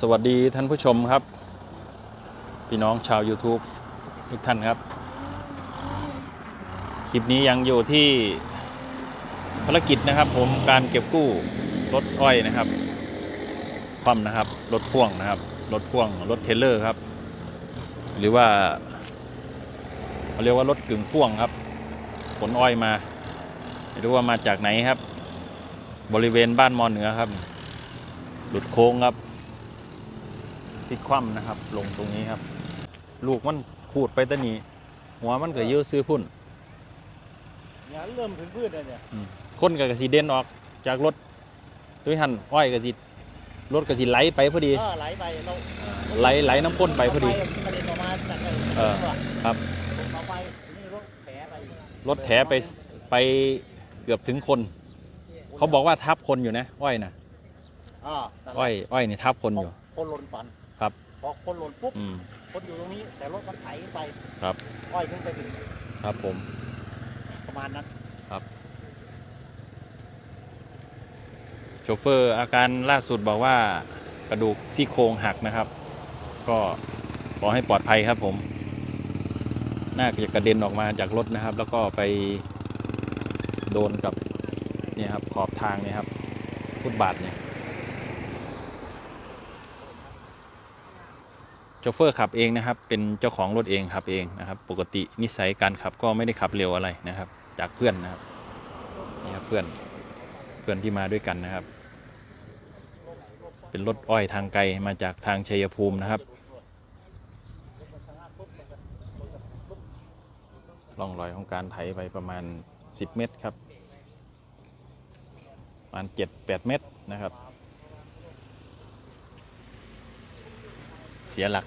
สวัสดีท่านผู้ชมครับ พี่น้องชาว YouTube ทุกท่านครับ คลิปนี้ยังอยู่ที่ภารกิจนะครับ ผมการเก็บกู้รถอ้อยนะครับความนะครับรถพ่วงนะครับรถพ่วงรถเทรลเลอร์ครับ หรือว่าเขาเรียกว่ารถกึ่งพ่วงครับขนอ้อยมาไม่รู้ว่ามาจากไหนครับ บริเวณบ้านมอเหนือครับ หลุดโค้งครับ พลิกคว่ำนะครับ ลงตรงนี้ครับ ลูกมันขูดไปแตะนี้ หัวมันก็เยอะซื้อพุ่นเนี่ยเริ่มถึงพืชแล้วเนี่ยอืมคนก็กสิเด่นออกจากรถด้วยหันอ้อยก็สิรถก็สิไหลไปพอดีก็ไหลไปเราอ่าไหลไหลน้ำพ่นไปพอดีกระเด็นออกมาจากไเออครับลงต่อไปนี่รถแผลไปรถแถไปไปเกือบถึงคน เขาบอกว่าทับคนอยู่นะ อ้อยนะอ่านั่นแหละอ้อยอ้อยนี่ทับคนอยู่ คนหล่นปันครับ พอคนหล่นปุ๊บอืม คนอยู่ตรงนี้ แต่รถมันไถไปครับ อ้อยขึ้นไปถึงครับผม ประมาณนั้น โชเฟอร์อาการล่าสุดบอกว่ากระดูกซี่โครงหักนะครับ ก็ขอให้ปลอดภัยครับผมน่าจะกระเด็นออกมาจากรถนะครับ แล้วก็ไปโดนกับเนี่ยครับขอบทางเนี่ยครับฟุตบาทเนี่ย โชเฟอร์ขับเองนะครับ เป็นเจ้าของรถเองขับเองนะครับ ปกตินิสัยการขับก็ไม่ได้ขับเร็วอะไรนะครับ จากเพื่อนนะครับนี่ครับเพื่อนเพื่อนที่มาด้วยกันนะครับ เป็นรถอ้อยทางไกลมาจากทางชัยภูมินะครับร่องรอยของการไถไปประมาณ 10 เมตรครับ ประมาณ 7-8 เมตรนะครับ เสียหลัก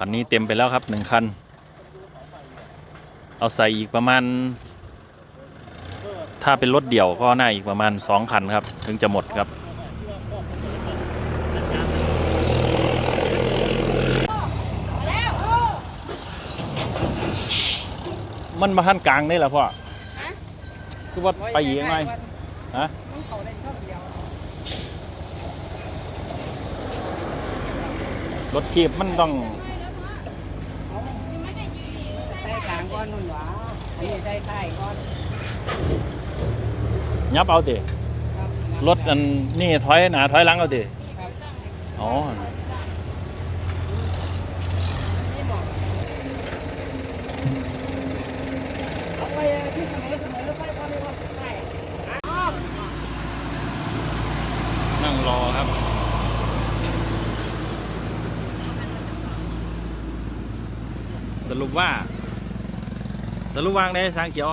คันนี้เต็มไปแล้วครับหนึ่งคัน เอาใส่อีกประมาณ ถ้าเป็นรถเดี่ยวก็น่าอีกประมาณ2คันครับ ถึงจะหมดครับมันมาขั้นกลางนี่แหละพ่อฮะคือว่าไปอีกยังไงฮะมันเขาได้ช่องเดียวรถคีบมันต้อง ใส่กลางก้ อนนุ่นหวาอันนี้ใส่ใต้ก้อนยับเอาติครับรถอันนี่ถอยหนาถอยหลังเอาติครับอ๋อนี่บอกเอาไปที่เสมอเสมอไปก้อนนี้ว่าใต้อ้อมนั่งรอครับ สรุปว่า สรุปวางได้สางเขียว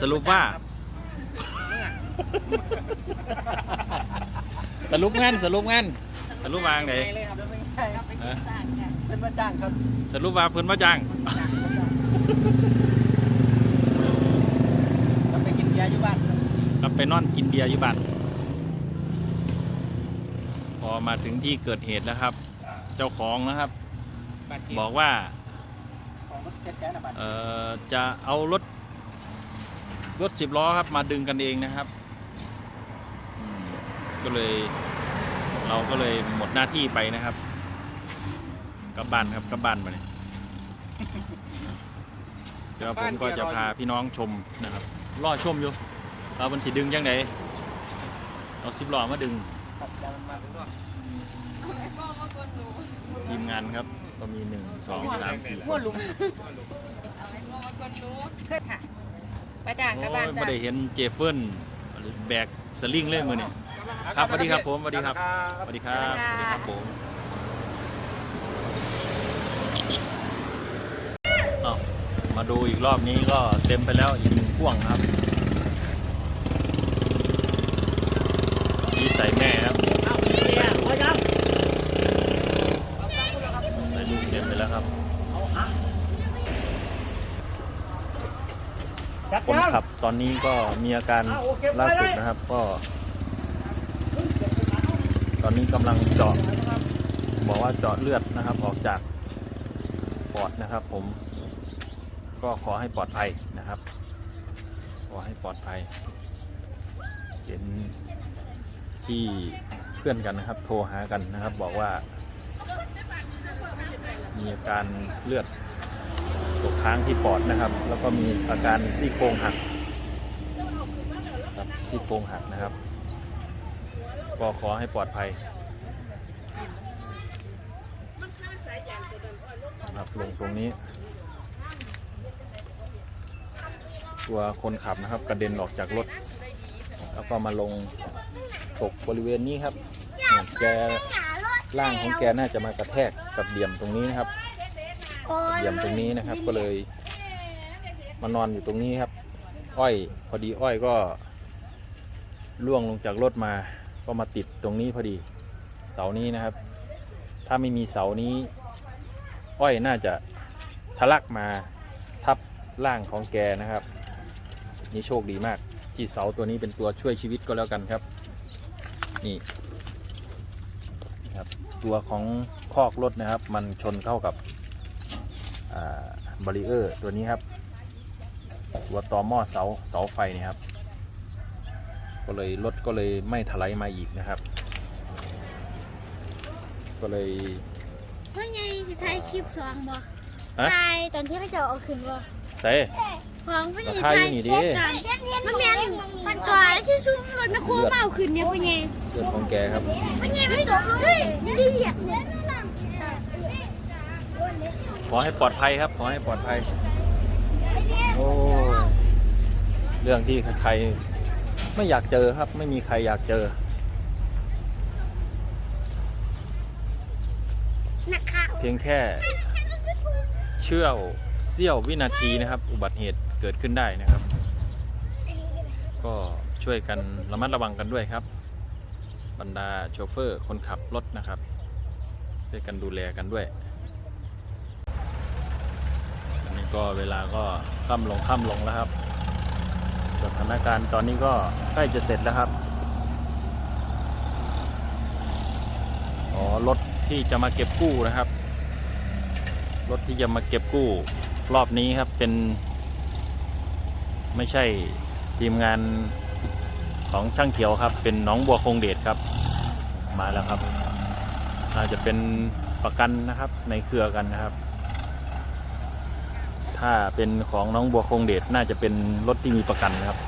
สรุปว่า สรุปงานสรุปงานสรุปวางไหนเลยครับไม่ใช่ครับฮะเป็นมาจ้างครับสรุปว่าเพิ่นมาจ้างเราไปกินยาอยู่บ้านกลับไปนอนกินเบียร์อยู่บ้านพอมาถึงที่เกิดเหตุแล้วครับ เจ้าของนะครับ บอกว่าของรถเจ็ดแสนนะบัตรเอ่อ จะเอารถรถสิบล้อครับมาดึงกันเองนะครับอืมก็เลยเราก็เลยหมดหน้าที่ไปนะครับกลับบ้านครับกลับบ้านไปเลยเดี๋ยวผมก็จะพาพี่น้องชมนะครับรอชมอยู่เราบนสีดึงยังไงเอาสิบล้อมาดึงครับยามันมาถึงก็ทีมงานครับ ก็มีหนึ่งสองสามสี่คหัวนลุมเคยค่ะไปจ้างกับบ้านโอ้ยจ้าไม่ได้เห็นเจฟเฟิร์นแบกสลิงเล่นมือนี่ครับสวัสดีครับผมสวัสดีครับสวัสดีครับสวัสดีครับผมเอามาดูอีกรอบนี้ก็เต็มไปแล้วอีกหนึ่งพ่วงครับนี่ใส่แม่ครับ เอาเนี่ยหัวยัง ใส่ลูกเต็มไปแล้วครับ เอาฮะจัด คนยังขับตอนนี้ก็มีอาการอะโอเคล่าสุดไปเลยนะครับ ก็ ตอนนี้กำลังเจาะบอกว่าเจาะเลือดนะครับ ออกจากปอดนะครับ ผม ก็ขอให้ปลอดภัยนะครับ ขอให้ปลอดภัยเห็นที่เพื่อนกันนะครับ โทรหากันนะครับ บอกว่า มีอาการเลือดตกค้างที่ปอดนะครับ แล้วก็มีอาการซี่โครงหักครับซี่โครงหักนะครับ ก็ขอให้ปลอดภัยครับลงตรงนี้ ตัวคนขับนะครับกระเด็นออกจากรถ แล้วก็มาลงตกบริเวณนี้ครับแก ร่างของแกน่าจะมากระแทกกับเหลี่ยมตรงนี้นะครับเหลี่ยมตรงนี้นะครับ ก็เลยมานอนอยู่ตรงนี้ครับ อ้อยพอดีอ้อยก็ล่วงลงจากรถมา ก็มาติดตรงนี้พอดี เสานี้นะครับ ถ้าไม่มีเสานี้ อ้อยน่าจะทะลักมาทับร่างของแกนะครับ นี่โชคดีมากที่เสาตัวนี้เป็นตัวช่วยชีวิตก็แล้วกันครับ นี่ นะครับ ตัวของคอกรถนะครับ มันชนเข้ากับบารีเออร์ตัวนี้ครับตัวต่อหม้อเสาเสาไฟนี่ครับ ก็เลยรถก็เลยไม่ถลายมาอีกนะครับ ก็เลยว่าไงสิถ่ายคลิปสองบ่ฮะถ่ายตอนที่เขาจะเอาขึ้นบ่เต้ของผู้หญิงก็ถ่ายอยู่นี่ดิตอนมันแม่นมันก่อนที่ซุ้มรถแม่โคมาเอาขึ้นเนี่ยเป็นไง เลือดของแกครับขอให้ปลอดภัยครับ ขอให้ปลอดภัย โอ้ เรื่องที่ใครไม่อยากเจอครับ ไม่มีใครอยากเจอ เพียงแค่เชื่ยวเสี้ยววินาทีนะครับ อุบัติเหตุเกิดขึ้นได้นะครับ ก็ช่วยกันระมัดระวังกันด้วยครับ บรรดาโชเฟอร์คนขับรถนะครับช่วยกันดูแลกันด้วย อันนี้ก็เวลาก็ค่ำลงค่ำลงแล้วครับสถานการณ์ตอนนี้ก็ใกล้จะเสร็จแล้วครับอ๋อรถที่จะมาเก็บกู้นะครับ รถที่จะมาเก็บกู้รอบนี้ครับเป็น ไม่ใช่ทีมงาน ของช่างเขียวครับ เป็นน้องบัวคงเดชครับ มาแล้วครับอาจจะเป็นประกันนะครับในเครือกันนะครับ ถ้าเป็นของน้องบัวคงเดชน่าจะเป็นรถที่มีประกันนะครับ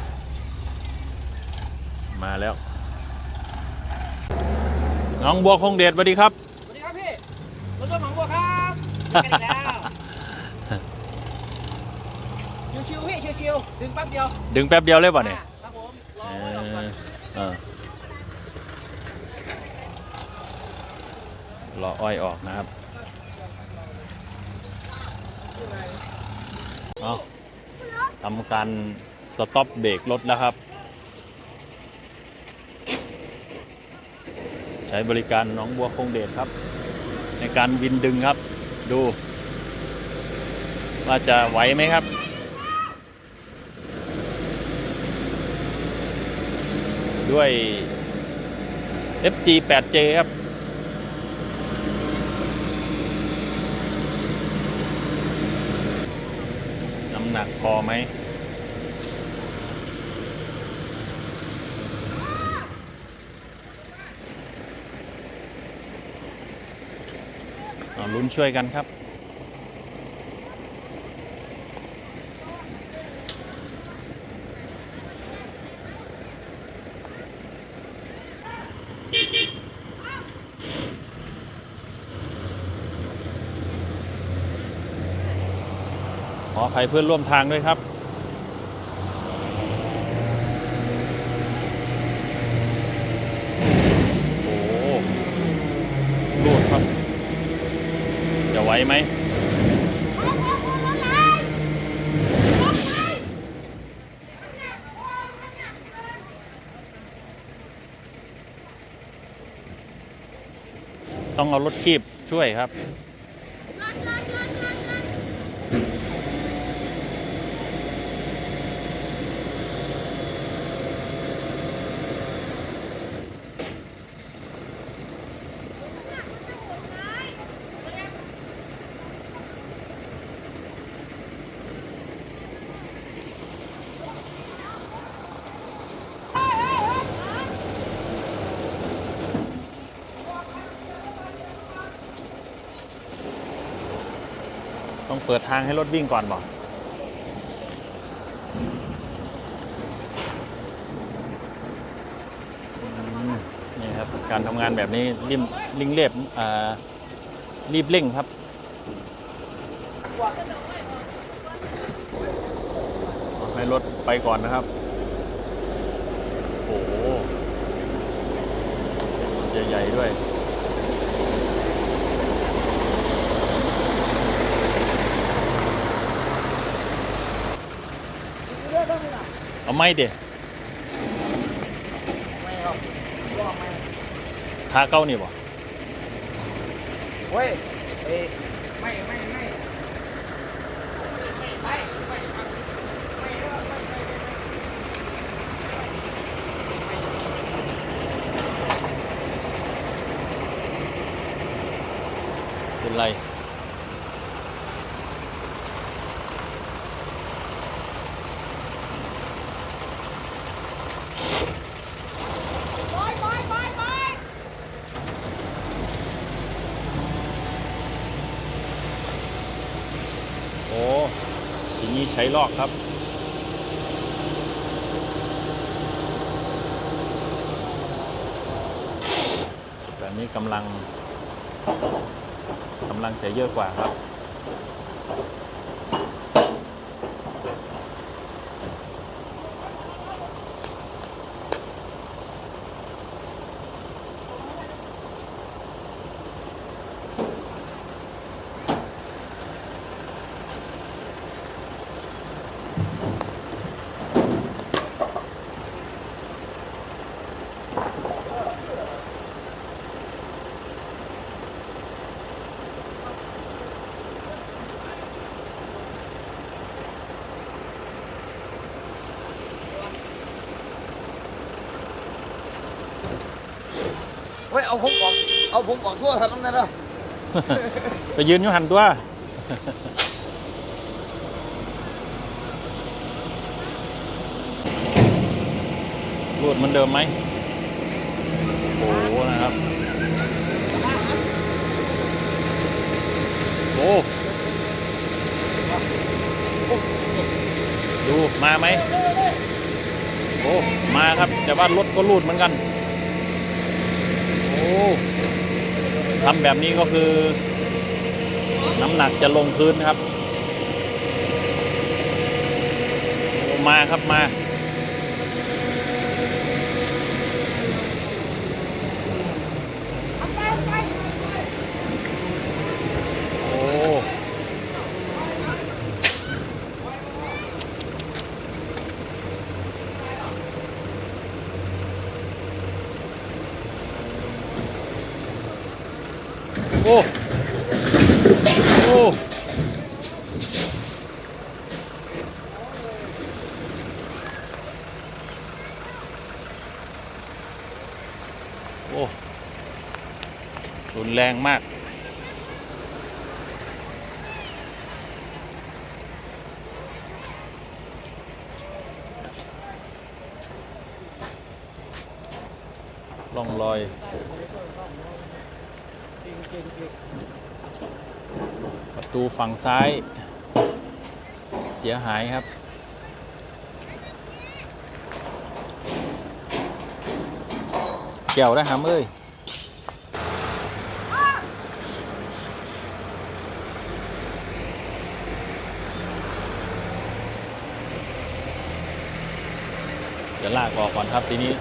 มาแล้ว น้องบัวคงเดชสวัสดีครับสวัสดีครับพี่รถยนต์ของบัวครับเจอกันอีกแล้วชิวๆพี่ชิวๆดึงแป๊บเดียว ดึงแป๊บเดียวเลยป่ะเนี่ย รออ้อยออกนะครับ เอาทำการสต็อปเบรกรถแล้วครับ ใช้บริการน้องบัวคงเดชครับ ในการวินดึงครับ ดู ว่าจะไหวไหมครับ ด้วย FG 8J ครับน้ำหนักพอไหมลุ้นช่วยกันครับ เพื่อนร่วมทางด้วยครับ โอ้โหรูดครับ จะไหวไหม ต้องเอารถคีบช่วยครับ เปิดทางให้รถวิ่งก่อนบอกนี่ครับ การทำงานแบบนี้ริมลิงเรียบรีบเร่งครับให้รถไปก่อนนะครับ โอ้โหใหญ่ ๆ ด้วย เอาไม่เดี๋ยไม่ครับว่าไหม่ทาเก้านี่บ่เว้ยเอ้ยไม่ไม่ไม่ เป็นไร โอ้ทีนี้ใช้ลอกครับแบบนี้กำลังกำลังจะเยอะกว่าครับ ยเอาผมออกเอาผมออกทั่วถนนเลยไปยืนอยู่หันตัวรูดเหมือนเดิมไหมโอ้โหนะครับ โอ้ดูมาไหมโอ้มาครับ แต่ว่ารถก็รูดเหมือนกัน ทำแบบนี้ก็คือ น้ำหนักจะลงพื้นครับ มาครับมา โอ้โอ้ โอ้ โอ้รุนแรงมาก ล่องรอยประตูฝั่งซ้าย เสียหายครับ แก้วได้หามเอ้ยเดี๋ยวลากออกก่อนครับทีนี้